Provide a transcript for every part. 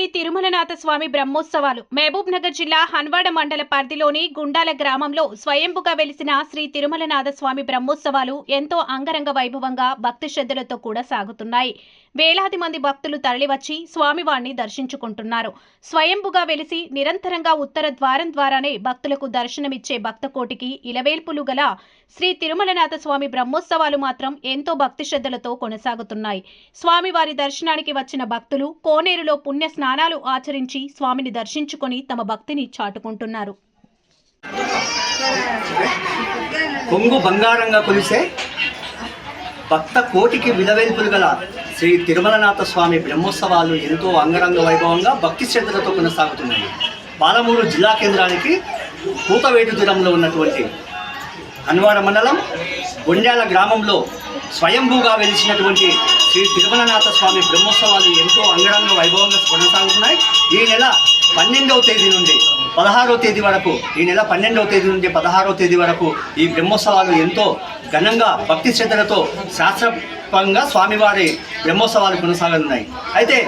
శ్రీ తిరుమలనాథ స్వామి బ్రహ్మోత్సవాలు. మహబూబ్ నగర్ జిల్లా హన్వాడ మండల పరిధిలోని గుండాల గ్రామంలో స్వయంభుగా వెలిసిన శ్రీ తిరుమలనాథ స్వామి బ్రహ్మోత్సవాలు ఎంతో అంగరంగ వైభవంగా భక్తి శ్రద్ధలతో కూడా సాగుతున్నాయి. వేలాది మంది భక్తులు తరలివచ్చి స్వామివారిని దర్శించుకుంటున్నారు. స్వయంభుగా వెలిసి నిరంతరంగా ఉత్తర ద్వారం ద్వారానే భక్తులకు దర్శనమిచ్చే భక్తకోటికి ఇలవేల్పులు గల శ్రీ తిరుమలనాథ స్వామి బ్రహ్మోత్సవాలు మాత్రం ఎంతో భక్తి శ్రద్ధలతో కొనసాగుతున్నాయి. స్వామివారి దర్శనానికి వచ్చిన భక్తులు కోనేరులో పుణ్య స్నానాలు ఆచరించి స్వామిని దర్శించుకొని తమ భక్తిని చాటుకుంటున్నారు. కొంగు బంగారంగా కొలిసే భక్త కోటికి విలవెల్పులు గల శ్రీ తిరుమలనాథ స్వామి బ్రహ్మోత్సవాలు ఎంతో అంగరంగ వైభవంగా భక్తి శ్రద్ధలతో కొనసాగుతున్నాయి. పాలమూరు జిల్లా కేంద్రానికి కూతవేటు దూరంలో ఉన్నటువంటి అన్వాడ మండలం బొండ్యాల గ్రామంలో స్వయంభూగా వెలిసినటువంటి శ్రీ తిరుమలనాథ స్వామి బ్రహ్మోత్సవాలు ఎంతో అంగరంగ వైభవంగా కొనసాగుతున్నాయి. ఈ నెల పన్నెండవ తేదీ నుండి పదహారవ తేదీ వరకు ఈ నెల పన్నెండవ తేదీ నుండి పదహారవ తేదీ వరకు ఈ బ్రహ్మోత్సవాలు ఎంతో ఘనంగా భక్తి శ్రద్ధలతో శాస్త్రపంగా స్వామివారి బ్రహ్మోత్సవాలు కొనసాగనున్నాయి అయితే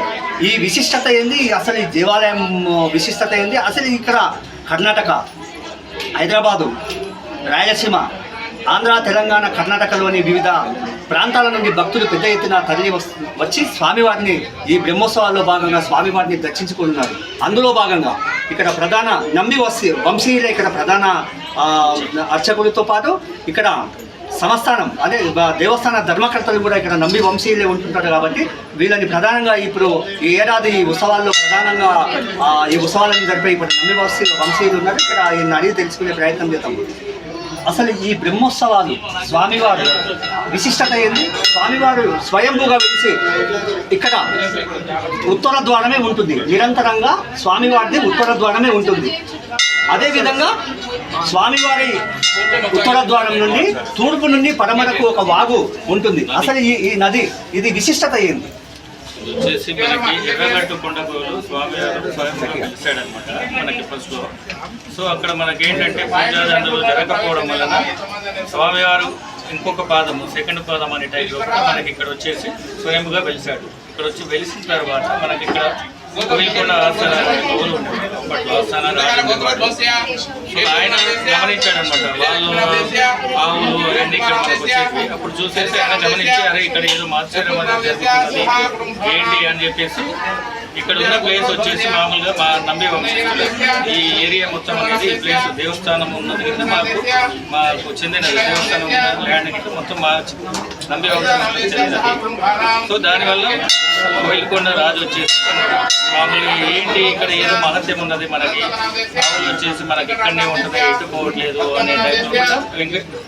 ఈ విశిష్టత ఏంది? అసలు ఈ దేవాలయం విశిష్టత ఏంది? అసలు ఇక్కడ కర్ణాటక హైదరాబాదు రాయలసీమ ఆంధ్ర తెలంగాణ కర్ణాటకలోని వివిధ ప్రాంతాల నుండి భక్తులు పెద్ద ఎత్తున తరలి వచ్చి స్వామివారిని ఈ బ్రహ్మోత్సవాల్లో భాగంగా స్వామివారిని దర్శించుకుంటున్నారు. అందులో భాగంగా ఇక్కడ ప్రధాన నంబి వస్తి వంశీయులే ఇక్కడ ప్రధాన అర్చకులతో పాటు ఇక్కడ సంస్థానం అదే దేవస్థాన ధర్మకర్తలు కూడా ఇక్కడ నంబి వంశీయులే ఉంటుంటారు కాబట్టి వీళ్ళని ప్రధానంగా ఇప్పుడు ఈ ఏడాది ఈ ఉత్సవాల్లో ప్రధానంగా ఈ ఉత్సవాలను జరిపే ఇప్పుడు నంబి వంశీ వంశీయులు ఉన్నారు. ఇక్కడ ఆయన అడిగి తెలుసుకునే ప్రయత్నం చేద్దాం. అసలు ఈ బ్రహ్మోత్సవాలు స్వామివారు విశిష్టత ఏంది? స్వామివారు స్వయంభూగా వెలిసి ఇక్కడ ఉత్తర ద్వారమే ఉంటుంది. నిరంతరంగా స్వామివారిది ఉత్తర ద్వారమే ఉంటుంది. అదేవిధంగా స్వామివారి ఉత్తర ద్వారం నుండి తూర్పు నుండి పడమరకు ఒక వాగు ఉంటుంది. అసలు ఈ ఈ నది ఇది విశిష్టత ఏంది? వచ్చేసి మనకి ఎర్రగట్టు కొండగోలు స్వామి వారు స్వయంగా మనకి ఫస్ట్ సో అక్కడ మనకి ఏంటంటే పూజాదండలు జరగకపోవడం వలన స్వామివారు ఇంకొక పాదము సెకండ్ పాదం అనే టైప్లో కూడా మనకి ఇక్కడ వచ్చేసి స్వయంగా వెలిసాడు ఇక్కడ వచ్చి వెలిసిన తర్వాత మనకి ఇక్కడ కోయిలకొండ ఆస్థాన ఆయన వాళ్ళు ఆవులు ఇక్కడ అప్పుడు చూసేసి ఆయన గమనించి అరే ఇక్కడ ఏదో ఆశ్చర్యం అనేది ఏంటి అని చెప్పేసి. ఇక్కడ ఉన్న ప్లేస్ వచ్చేసి మామూలుగా మా నంబి వంశస్థులు ఈ ఏరియా మొత్తం అనేది ఈ ప్లేస్ దేవస్థానం ఉన్నది కింద మాకు మాకు చెందిన దేవస్థానం ల్యాండ్ కింద మొత్తం మా నంబి వంశస్థులకు చెందినది. సో దానివల్ల కోయిలకొండ రాజు వచ్చేసి మామూలుగా ఏంటి ఇక్కడ ఏదో మహత్యం ఉన్నది మనకి? మామూలు వచ్చేసి మనకి ఇక్కడనే ఉంటుంది ఎటు పోవట్లేదు అనే టైప్లో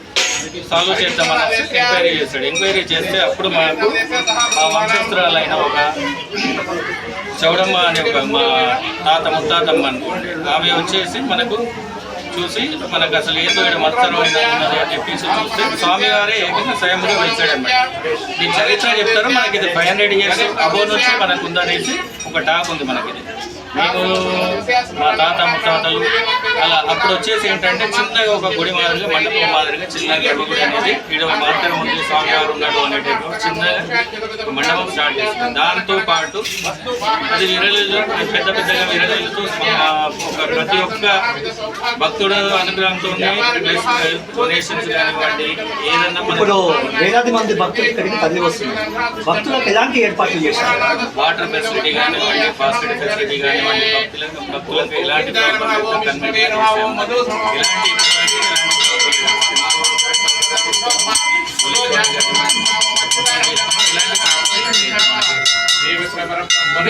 సాల్వ్ చేద్దామని ఎంక్వైరీ చేశాడు. ఎంక్వైరీ చేస్తే అప్పుడు మాకు మా వంశస్థురాలైన ఒక చౌడమ్మ అనే ఒక మా తాత ముత్తాతమ్మ అనుకోండి. ఆమె వచ్చేసి మనకు చూసి మనకు అసలు ఏదో ఇక్కడ మత్సరం అని చెప్పేసి చూస్తే స్వామివారే ఏకంగా స్వయంగా వెళ్తాడన్నమాట ఈ చరిత్ర చెప్తారు మనకి ఇది ఫైవ్ హండ్రెడ్ ఇయర్స్ అబో నుంచి మనకు ఉందనేసి ఒక టాక్ ఉంది మనకి ఇది. మేము మా తాత ముత్తాతలు అలా అప్పుడు వచ్చేసి ఏంటంటే చిన్నగా ఒక గుడి మాదిరిగా మండపం మాదిరిగా చిన్నగా గర్భగుడి అనేది ఇక్కడ మాత్రం ఉంది స్వామివారు ఉన్నాడు అనేటప్పుడు చిన్నగా మండపం స్టార్ట్ చేసింది దాంతో పాటు అది విరలు పెద్ద పెద్దగా విరలుతూ ఒక ప్రతి ఒక్క భక్తుడు అనుగ్రహంతో డొనేషన్స్ కానివ్వండి ఏదన్నా ఇప్పుడు వేలాది మంది భక్తులు ఇక్కడికి తరలి వస్తున్నారు. భక్తులకు ఎలాంటి ఏర్పాట్లు చేశారు? వాటర్ ఫెసిలిటీ కానివ్వండి ఫాస్టెడ్ ఫెసిలిటీ కానివ్వండి భక్తులకు భక్తులకు ఎలాంటి ప్రాబ్లం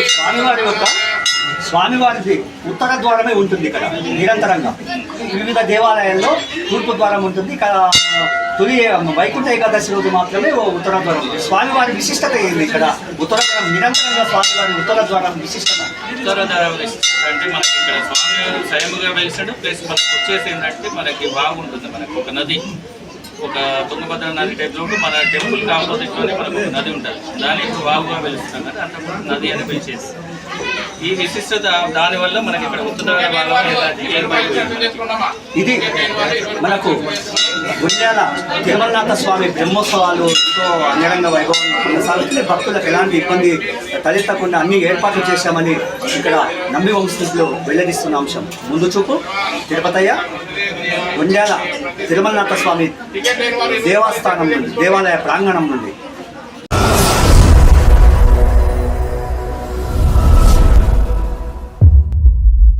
స్వామివారి స్వామివారిది ఉత్తర ద్వారమే ఉంటుంది ఇక్కడ నిరంతరంగా. వివిధ దేవాలయాల్లో తూర్పు ద్వారం ఉంటుంది. ఇక్కడ తొలి వైకుంఠ ఏకాదశి రోజు మాత్రమే ఉత్తర ద్వారం. స్వామివారి విశిష్టత ఏంది ఇక్కడ? ఉత్తర ద్వారం నిరంతరంగా స్వామివారి ఉత్తర ద్వారం విశిష్టత. ఉత్తరాధార అంటే మనకి ఇక్కడ స్వామివారు స్వయముగా వెలిసాడు ప్లస్ మనకు వచ్చేసి ఏంటంటే మనకి బాగుంటుంది మనకి ఒక నది. ఒక తుంగభద్ర నది టైప్లో మన టెంపుల్ ఆపోజిట్లోనే మనకు నది ఉంటుంది. దాన్ని ఇప్పుడు వాగుగా వెలుస్తాం కదా అంతకుముందు నది అని పిలిచేది. ఈ విశిష్టత దానివల్ల మనకి ఇక్కడ ఉత్తరాల ఇది మనకు గుండ్యాల తిరుమలనాథ స్వామి బ్రహ్మోత్సవాలు ఎంతో అంగరంగ వైభవం కొనసాగుతుంది. భక్తులకు ఎలాంటి ఇబ్బంది తలెత్తకుండా అన్ని ఏర్పాట్లు చేశామని ఇక్కడ నమ్మి వంశస్థులు వెల్లడిస్తున్న అంశం. ముందు చూపు తిరుపతయ్య గుండ్యాల తిరుమలనాథ స్వామి దేవస్థానం నుండి దేవాలయ ప్రాంగణం నుండి.